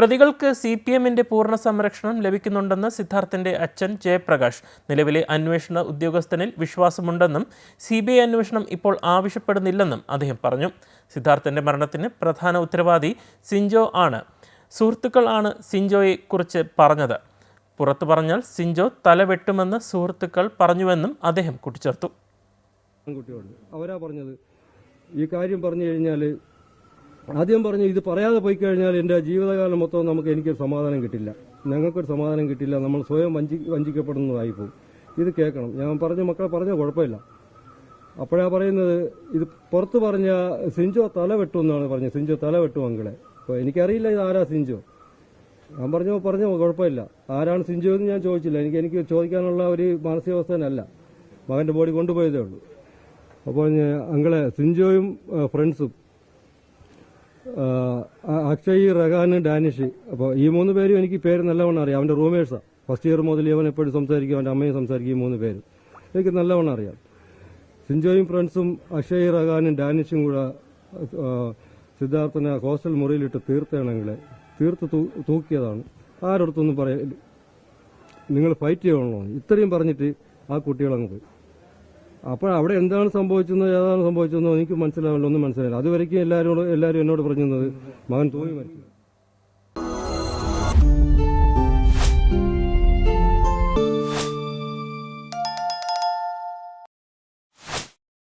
പ്രതികൾക്ക് C P എമ്മിന്റെ പൂർണ സംരക്ഷണം ലഭിക്കുന്നുണ്ടെന്ന് സിദ്ധാർത്ഥിന്റെ അച്ഛൻ ജയപ്രകാശ്. നിലവിലെ അന്വേഷണ ഉദ്യോഗസ്ഥനിൽ വിശ്വാസമുണ്ടെന്നും സി ബി ഐ അന്വേഷണം ഇപ്പോൾ ആവശ്യപ്പെടുന്നില്ലെന്നും അദ്ദേഹം പറഞ്ഞു. സിദ്ധാർത്ഥിന്റെ മരണത്തിന് പ്രധാന ഉത്തരവാദി സിൻജോ ആണ്. സുഹൃത്തുക്കൾ ആണ് സിഞ്ചോയെ കുറിച്ച് പറഞ്ഞത്. പുറത്തു പറഞ്ഞാൽ സിഞ്ചോ തലവെട്ടുമെന്ന് സുഹൃത്തുക്കൾ പറഞ്ഞുവെന്നും അദ്ദേഹം കൂട്ടിച്ചേർത്തു. അവരാ പറഞ്ഞത്. ഈ കാര്യം പറഞ്ഞു കഴിഞ്ഞാൽ ആദ്യം പറഞ്ഞു ഇത് പറയാതെ പോയി കഴിഞ്ഞാൽ എന്റെ ജീവിതകാലം മൊത്തം നമുക്ക് എനിക്ക് സമാധാനം കിട്ടില്ല. ഞങ്ങൾക്കൊരു സമാധാനം കിട്ടില്ല. നമ്മൾ സ്വയം വഞ്ചി വഞ്ചിക്കപ്പെടുന്നതായി പോകും. ഇത് കേൾക്കണം. ഞാൻ പറഞ്ഞ മക്കളെ പറഞ്ഞ കുഴപ്പമില്ല. അപ്പോഴാ പറയുന്നത് ഇത് പുറത്ത് പറഞ്ഞ സിഞ്ചോ തല വെട്ടുമെന്നാണ് പറഞ്ഞത്. സിഞ്ചോ തല വെട്ടു അങ്കിളെ. അപ്പോൾ എനിക്കറിയില്ല ഇത് ആരാ സിഞ്ചോ. ഞാൻ പറഞ്ഞു പറഞ്ഞു കുഴപ്പമില്ല. ആരാണ് സിഞ്ചോ എന്ന് ഞാൻ ചോദിച്ചില്ല. എനിക്ക് എനിക്ക് ചോദിക്കാനുള്ള ഒരു മാനസികാവസ്ഥനല്ല. മകന്റെ ബോഡി കൊണ്ടുപോയതേ ഉള്ളൂ. അപ്പോൾ ഞാൻ അങ്ങളെ സിഞ്ചോയും ഫ്രണ്ട്സും അക്ഷയ് റഹാൻ ഡാനിഷ്. അപ്പോൾ ഈ മൂന്ന് പേരും എനിക്ക് പേര് നല്ലവണ്ണം അറിയാം. അവന്റെ റൂമേഴ്സാണ് ഫസ്റ്റ് ഇയർ മുതൽ ഇവൻ എപ്പോഴും സംസാരിക്കും അവന്റെ അമ്മയും സംസാരിക്കും ഈ മൂന്ന് പേര്. എനിക്ക് നല്ലവണ്ണം അറിയാം. സിഞ്ചോയും ഫ്രണ്ട്സും അക്ഷയ് റഹാനും ഡാനിഷും കൂടെ സിദ്ധാർത്ഥനെ ഹോസ്റ്റൽ മുറിയിലിട്ട് തീർത്താണെങ്കിലെ തീർത്ത് തൂക്കിയതാണ്. ആരടുത്തൊന്നും പറയാ നിങ്ങൾ ഫൈറ്റ് ചെയ്യണമല്ലോ ഇത്രയും പറഞ്ഞിട്ട് ആ കുട്ടികളങ്ങ് പോയി. അപ്പോൾ അവിടെ എന്താണ് സംഭവിച്ചത് ഏതാണ് സംഭവിച്ചതെന്നോ എനിക്ക് മനസ്സിലാവില്ല ഒന്നും മനസ്സിലായില്ല അതുവരേക്കും എല്ലാവരും എല്ലാവരും എന്നോട് പറഞ്ഞത് മകൻ തൂങ്ങി മരിച്ചു.